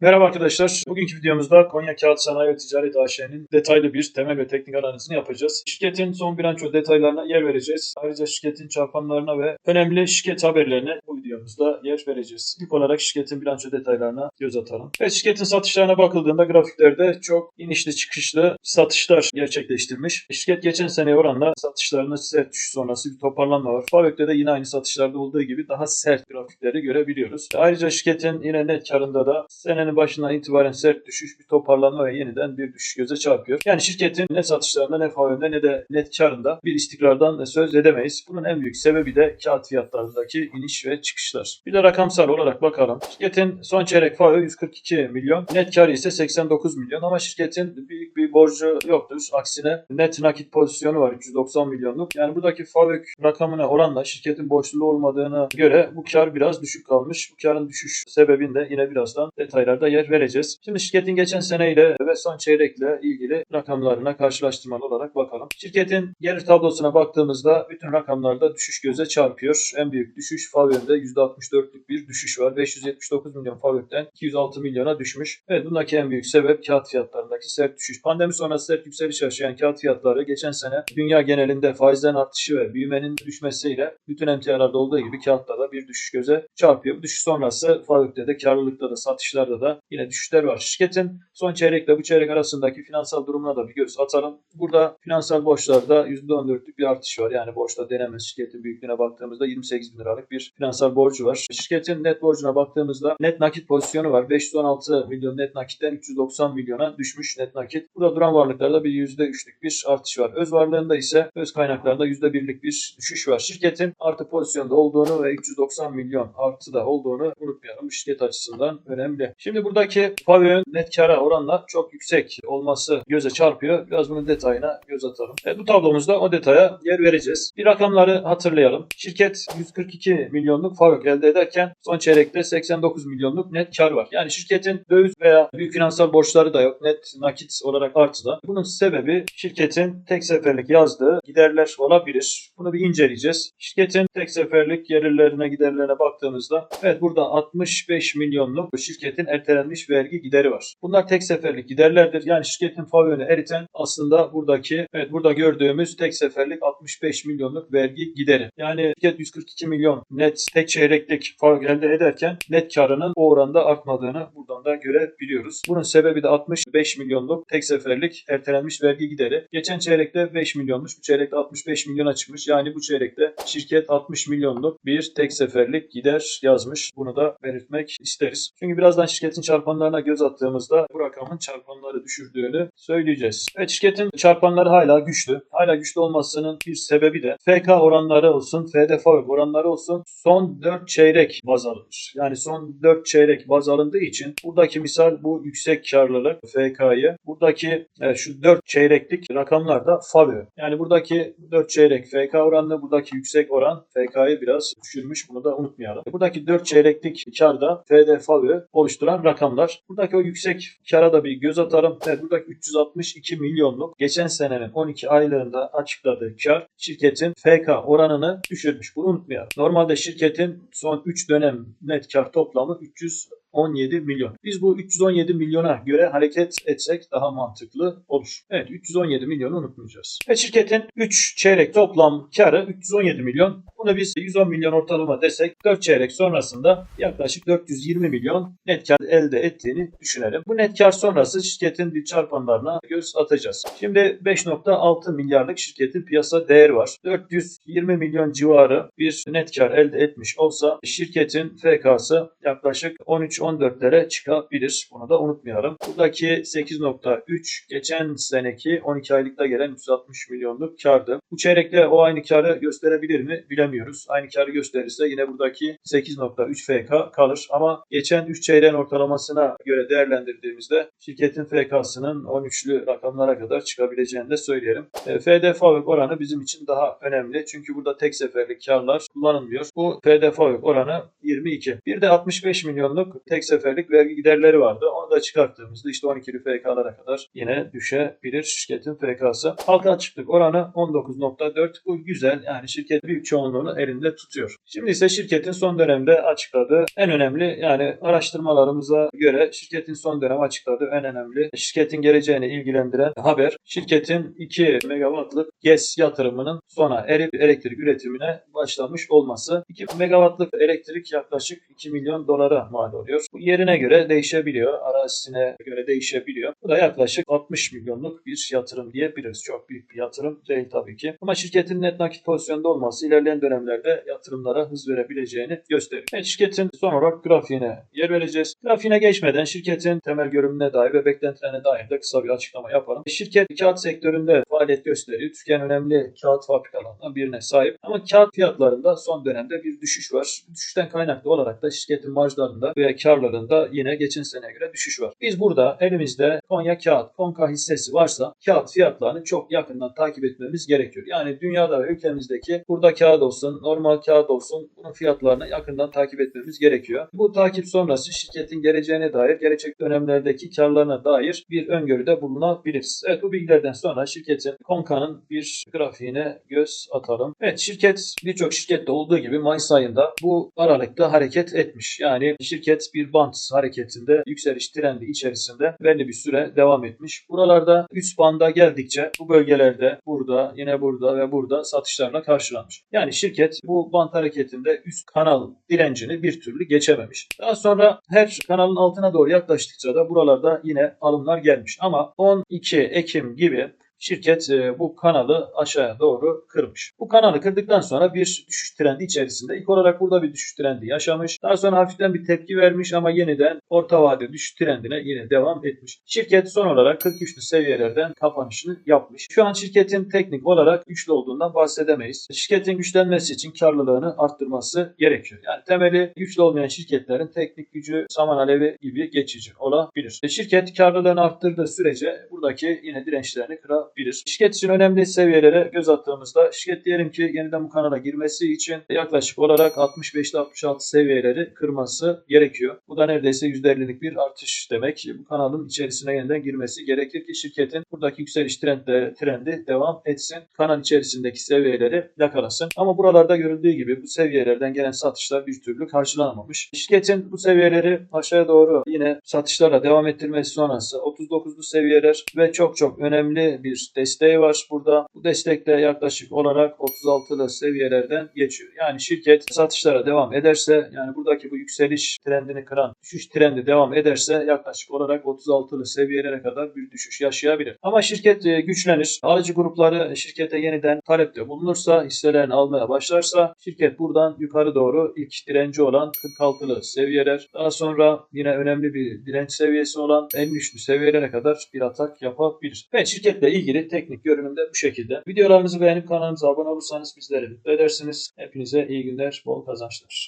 Merhaba arkadaşlar. Bugünkü videomuzda Konya Kağıt Sanayi ve Ticaret AŞ'nin detaylı bir temel ve teknik analizini yapacağız. Şirketin son bilanço detaylarına yer vereceğiz. Ayrıca şirketin çarpanlarına ve önemli şirket haberlerine bu videomuzda yer vereceğiz. İlk olarak şirketin bilanço detaylarına göz atalım. Evet şirketin satışlarına bakıldığında grafiklerde çok inişli çıkışlı satışlar gerçekleştirmiş. Şirket geçen seneye oranla satışlarında sert düşüş sonrası bir toparlanma var. Fabök'te de yine aynı satışlarda olduğu gibi daha sert grafikleri görebiliyoruz. Ayrıca şirketin yine net karında da senenin başından itibaren sert düşüş, bir toparlanma ve yeniden bir düşüş göze çarpıyor. Yani şirketin ne satışlarında ne fabökte ne de net karında bir istikrardan söz edemeyiz. Bunun en büyük sebebi de kağıt fiyatlarındaki iniş ve çıkışlar. Bir de rakamsal olarak bakalım. Şirketin son çeyrek fabö 142 milyon, net karı ise 89 milyon ama şirketin büyük bir borcu yoktur. Aksine net nakit pozisyonu var 390 milyonluk. Yani buradaki fabrik rakamına oranla şirketin borçlu olmadığına göre bu kar biraz düşük kalmış. Bu karın düşüş sebebini de yine birazdan detaylarda yer vereceğiz. Şimdi şirketin geçen seneyle ve son çeyrekle ilgili rakamlarına karşılaştırmalı olarak bakalım. Şirketin gelir tablosuna baktığımızda bütün rakamlarda düşüş göze çarpıyor. En büyük düşüş Favyon'da %64'lük bir düşüş var. 579 milyon Favyon'dan 206 milyona düşmüş. Evet bundaki en büyük sebep kağıt fiyatlarındaki sert düşüş. Pandemi sonrası sert yükseliş yaşayan kağıt fiyatları geçen sene dünya genelinde faizlerin artışı ve büyümenin düşmesiyle bütün emtialarda olduğu gibi kağıtta da bir düşüş göze çarpıyor. Bu düşüş sonrası Favyon'da da karlılıkta da satışlarda da yine düşüşler var. Şirketin son çeyrekle bu çeyrek arasındaki finansal durumuna da bir göz atalım. Burada finansal borçlarda %14'lük bir artış var. Yani borçta denemez şirketin büyüklüğüne baktığımızda 28 bin liralık bir finansal borcu var. Şirketin net borcuna baktığımızda net nakit pozisyonu var. 516 milyon net nakitten 390 milyona düşmüş net nakit. Burada duran varlıklarda bir %3'lük bir artış var. Öz varlığında ise öz kaynaklarda %1'lik bir düşüş var. Şirketin artı pozisyonda olduğunu ve 390 milyon artı da olduğunu unutmayalım. Şirket açısından önemli. Şimdi buradaki pavyon net kara oranla çok yüksek olması göze çarpıyor. Biraz bunun detayına göz atalım. Evet, bu tablomuzda o detaya yer vereceğiz. Bir rakamları hatırlayalım. Şirket 142 milyonluk fabrik elde ederken son çeyrekte 89 milyonluk net kar var. Yani şirketin döviz veya büyük finansal borçları da yok. Net nakit olarak artıda. Bunun sebebi şirketin tek seferlik yazdığı giderler olabilir. Bunu bir inceleyeceğiz. Şirketin tek seferlik gelirlerine giderlerine baktığımızda evet burada 65 milyonluk şirketin ertelenmiş vergi gideri var. Bunlar tek seferlik giderlerdir. Yani şirketin favyonu eriten aslında buradaki evet burada gördüğümüz tek seferlik 65 milyonluk vergi gideri. Yani şirket 142 milyon net tek çeyreklik fark elde ederken net karının o oranda artmadığını buradan da görebiliyoruz. Bunun sebebi de 65 milyonluk tek seferlik ertelenmiş vergi gideri. Geçen çeyrekte 5 milyonmuş. Bu çeyrekte 65 milyona çıkmış. Yani bu çeyrekte şirket 60 milyonluk bir tek seferlik gider yazmış. Bunu da belirtmek isteriz. Çünkü birazdan şirketin çarpanlarına göz attığımızda bu rakamın çarpanları düşürdüğünü söyleyeceğiz. Evet şirketin çarpanları hala güçlü. Hala güçlü olmasının bir sebebi de FK oranları olsun, FDF oranları olsun son 4 çeyrek baz alınır. Yani son 4 çeyrek baz alındığı için buradaki misal bu yüksek karlılık FK'yı buradaki evet, şu 4 çeyreklik rakamlar da FAVÖ. Yani buradaki 4 çeyrek FK oranlı buradaki yüksek oran FK'yı biraz düşürmüş. Bunu da unutmayalım. Buradaki 4 çeyreklik karda FDFAVÖ oluşturan rakamlar. Buradaki o yüksek kara da bir göz atalım. Evet, buradaki 362 milyonluk geçen senenin 12 aylarında açıkladığı kar şirketin FK oranını düşürmüş. Bunu unutmayalım. Normalde şirketin son 3 dönem net kar toplamı 300 17 milyon. Biz bu 317 milyona göre hareket etsek daha mantıklı olur. Evet 317 milyonu unutmayacağız. Ve şirketin 3 çeyrek toplam karı 317 milyon. Bunu biz 110 milyon ortalama desek 4 çeyrek sonrasında yaklaşık 420 milyon net kar elde ettiğini düşünelim. Bu net kar sonrası şirketin bir çarpanlarına göz atacağız. Şimdi 5.6 milyarlık şirketin piyasa değeri var. 420 milyon civarı bir net kar elde etmiş olsa şirketin FK'sı yaklaşık 13 13-14'lere çıkabilir. Bunu da unutmayalım. Buradaki 8.3 geçen seneki 12 aylıkta gelen 360 milyonluk kardı. Bu çeyrekte o aynı karı gösterebilir mi bilemiyoruz. Aynı karı gösterirse yine buradaki 8.3 FK kalır. Ama geçen 3 çeyreğin ortalamasına göre değerlendirdiğimizde şirketin FK'sının 13'lü rakamlara kadar çıkabileceğini de söyleyelim. E, FDF oranı bizim için daha önemli. Çünkü burada tek seferlik karlar kullanılmıyor. Bu FDF oranı 22. Bir de 65 milyonluk tek seferlik vergi giderleri vardı. Onu da çıkarttığımızda işte 12'li FK'lara kadar yine düşebilir şirketin FK'sı. Halka açıklık oranı %99.4 bu güzel. Yani şirket büyük çoğunluğunu elinde tutuyor. Şimdi ise şirketin son dönemde açıkladığı en önemli yani araştırmalarımıza göre şirketin son dönem açıkladığı en önemli şirketin geleceğini ilgilendiren haber şirketin 2 megawattlık GES yatırımının sona erip elektrik üretimine başlamış olması. 2 megawattlık elektrik yaklaşık 2 milyon dolara mal oluyor. Bu yerine göre değişebiliyor. Arazisine göre değişebiliyor. Bu da yaklaşık 60 milyonluk bir yatırım diyebiliriz. Çok büyük bir yatırım değil tabii ki. Ama şirketin net nakit pozisyonda olması ilerleyen dönemlerde yatırımlara hız verebileceğini gösteriyor. Evet, şirketin son olarak grafiğine yer vereceğiz. Grafiğine geçmeden şirketin temel görünümüne dair ve beklentilerine dair de kısa bir açıklama yapalım. Şirket kağıt sektöründe faaliyet gösteriyor. Türkiye'nin önemli kağıt fabrikalarından birine sahip. Ama kağıt fiyatlarında son dönemde bir düşüş var. Düşüşten kaynaklı olarak da şirketin marjlarında ve karlarında yine geçen seneye göre düşüş var. Biz burada elimizde Konya kağıt, Konka hissesi varsa kağıt fiyatlarını çok yakından takip etmemiz gerekiyor. Yani dünyada ve ülkemizdeki burada kağıt olsun, normal kağıt olsun bunun fiyatlarını yakından takip etmemiz gerekiyor. Bu takip sonrası şirketin geleceğine dair, gelecek dönemlerdeki karlarına dair bir öngörüde bulunabiliriz. Evet bu bilgilerden sonra şirketin Konka'nın bir grafiğine göz atalım. Evet şirket birçok şirkette olduğu gibi Mayıs ayında bu aralıkta hareket etmiş. Yani şirket bir band hareketinde yükseliş trendi içerisinde belli bir süre devam etmiş. Buralarda üst banda geldikçe bu bölgelerde burada yine burada ve burada satışlarla karşılanmış. Yani şirket bu band hareketinde üst kanal direncini bir türlü geçememiş. Daha sonra her kanalın altına doğru yaklaştıkça da buralarda yine alımlar gelmiş. Ama 12 Ekim gibi şirket e, bu kanalı aşağıya doğru kırmış. Bu kanalı kırdıktan sonra bir düşüş trendi içerisinde. İlk olarak burada bir düşüş trendi yaşamış. Daha sonra hafiften bir tepki vermiş ama yeniden orta vade düşüş trendine yine devam etmiş. Şirket son olarak 43'lü seviyelerden kapanışını yapmış. Şu an şirketin teknik olarak güçlü olduğundan bahsedemeyiz. Şirketin güçlenmesi için karlılığını arttırması gerekiyor. Yani temeli güçlü olmayan şirketlerin teknik gücü saman alevi gibi geçici olabilir. E, Şirket karlılığını arttırdığı sürece buradaki yine dirençlerini kırabilir. Şirket için önemli seviyelere göz attığımızda şirket diyelim ki yeniden bu kanala girmesi için yaklaşık olarak 65-66 seviyeleri kırması gerekiyor. Bu da neredeyse %50'lik bir artış demek. Bu kanalın içerisine yeniden girmesi gerekir ki şirketin buradaki yükseliş trendleri, trendi devam etsin. Kanal içerisindeki seviyeleri yakalasın. Ama buralarda görüldüğü gibi bu seviyelerden gelen satışlar bir türlü karşılanamamış. Şirketin bu seviyeleri aşağıya doğru yine satışlarla devam ettirmesi sonrası 39'lu seviyeler ve çok çok önemli bir desteği var burada. Bu destek de yaklaşık olarak 36'lı seviyelerden geçiyor. Yani şirket satışlara devam ederse yani buradaki bu yükseliş trendini kıran düşüş trendi devam ederse yaklaşık olarak 36'lı seviyelere kadar bir düşüş yaşayabilir. Ama şirket e, güçlenir. Alıcı grupları şirkete yeniden talepte bulunursa, hisselerini almaya başlarsa şirket buradan yukarı doğru ilk direnci olan 46'lı seviyeler, daha sonra yine önemli bir direnç seviyesi olan 53'lü seviyelere kadar bir atak yapabilir. Ve şirketle ilgili teknik görünümde bu şekilde. Videolarımızı beğenip kanalımıza abone olursanız bizleri mutlu edersiniz. Hepinize iyi günler, bol kazançlar.